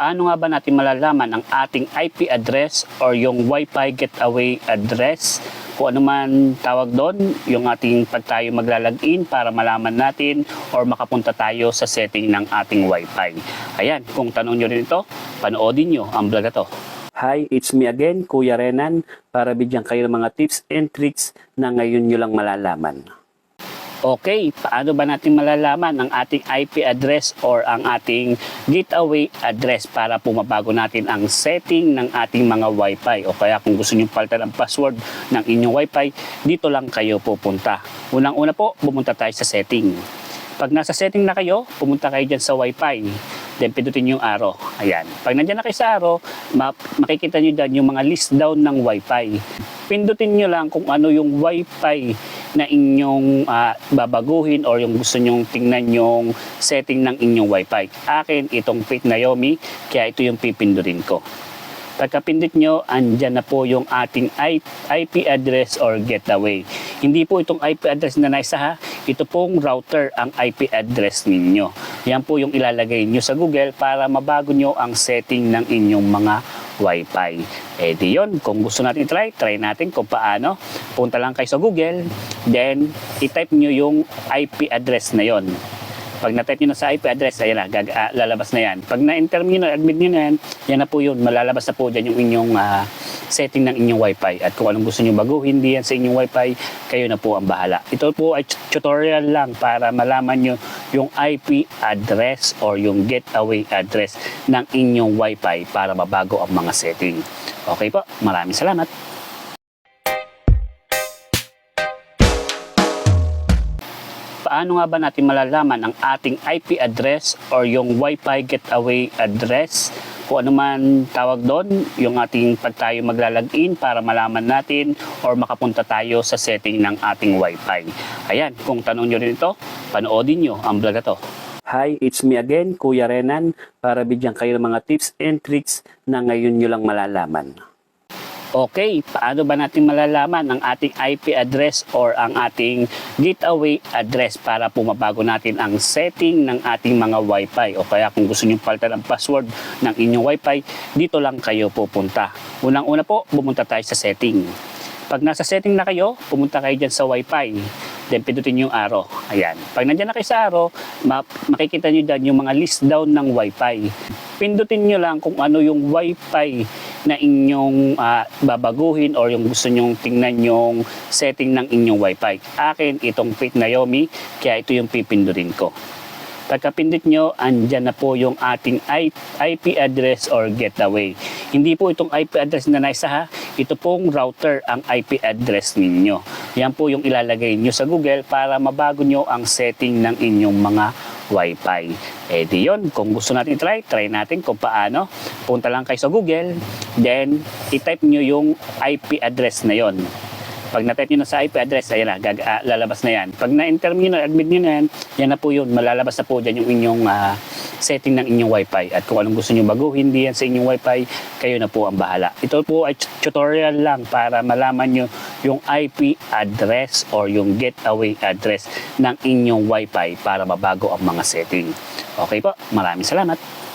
Paano nga ba natin malalaman ang ating IP address or yung Wi-Fi getaway address? Kung ano man tawag doon, yung ating pag tayo maglalagin para malaman natin or makapunta tayo sa setting ng ating Wi-Fi. Ayan, kung tanong nyo rin ito, panoodin nyo ang vlog na to. Hi, it's me again, Kuya Renan, para bigyan kayo ng mga tips and tricks na ngayon nyo lang malalaman. Okay, paano ba natin malalaman ang ating IP address or ang ating gateway address para pumabago natin ang setting ng ating mga Wi-Fi o kaya kung gusto niyo palitan ang password ng inyong Wi-Fi, dito lang kayo pupunta. Unang-una po, pumunta tayo sa setting. Pag nasa setting na kayo, pumunta kayo dyan sa Wi-Fi. Then, pindutin yung arrow. Ayan. Pag nandyan na kayo sa arrow, ma- makikita nyo dyan yung mga list down ng Wi-Fi. Pindutin nyo lang kung ano yung Wi-Fi na inyong ah, babaguhin or yung gusto nyong tingnan yung setting ng inyong Wi-Fi. Akin, itong Fit Naomi, kaya ito yung pipindutin ko. Pagkapindot nyo, andyan na po yung ating IP address or getaway. Hindi po itong IP address na nasa ha, ito pong router ang IP address ninyo. Yan po yung ilalagay nyo sa Google para mabago nyo ang setting ng inyong mga Wi-Fi. Eh di yun, kung gusto natin try, try natin kung paano. Punta lang kayo sa Google, then i-type nyo yung IP address na yon. Pag na-type nyo na sa IP address, ayan na, gag- ah, lalabas na yan. Pag na-enter nyo na, admit nyo na yan, yan na po yun, malalabas na po dyan yung inyong ah, setting ng inyong Wi-Fi. At kung anong gusto nyo baguhin diyan sa inyong Wi-Fi, kayo na po ang bahala. Ito po ay tutorial lang para malaman nyo yung IP address or yung getaway address ng inyong Wi-Fi para mabago ang mga setting. Okay po, maraming salamat. paano nga ba natin malalaman ang ating IP address or yung Wi-Fi getaway address? Kung ano man tawag doon, yung ating pag tayo maglalagin para malaman natin or makapunta tayo sa setting ng ating Wi-Fi. Ayan, kung tanong nyo rin ito, panoodin nyo ang vlog na to. Hi, it's me again, Kuya Renan, para bigyan kayo ng mga tips and tricks na ngayon nyo lang malalaman. Okay, paano ba natin malalaman ang ating IP address or ang ating gateway address para pumabago natin ang setting ng ating mga Wi-Fi o kaya kung gusto niyo palitan ang password ng inyong Wi-Fi, dito lang kayo pupunta. Unang-una po, pumunta tayo sa setting. Pag nasa setting na kayo, pumunta kayo dyan sa Wi-Fi. Then, pindutin yung arrow. Ayan. Pag nandyan na kayo sa arrow, ma- makikita nyo dyan yung mga list down ng Wi-Fi. Pindutin nyo lang kung ano yung Wi-Fi na inyong ah, babaguhin or yung gusto nyong tingnan yung setting ng inyong Wi-Fi. Akin, itong Fit Naomi, kaya ito yung pipindutin ko. Pagkapindot nyo, andyan na po yung ating IP address or getaway. Hindi po itong IP address na nasa ha, ito pong router ang IP address ninyo. Yan po yung ilalagay nyo sa Google para mabago nyo ang setting ng inyong mga Wi-Fi. Eh di yun, kung gusto natin try, try natin kung paano. Punta lang kayo sa Google, then i-type nyo yung IP address na yon. Pag na-type nyo na sa IP address, ayan na, gag- ah, lalabas na yan. Pag na-enter nyo na, admit nyo na yan, yan na po yun, malalabas na po dyan yung inyong ah, setting ng inyong Wi-Fi. At kung anong gusto nyo baguhin diyan sa inyong Wi-Fi, kayo na po ang bahala. Ito po ay tutorial lang para malaman nyo yung IP address or yung getaway address ng inyong Wi-Fi para mabago ang mga setting. Okay po, maraming salamat.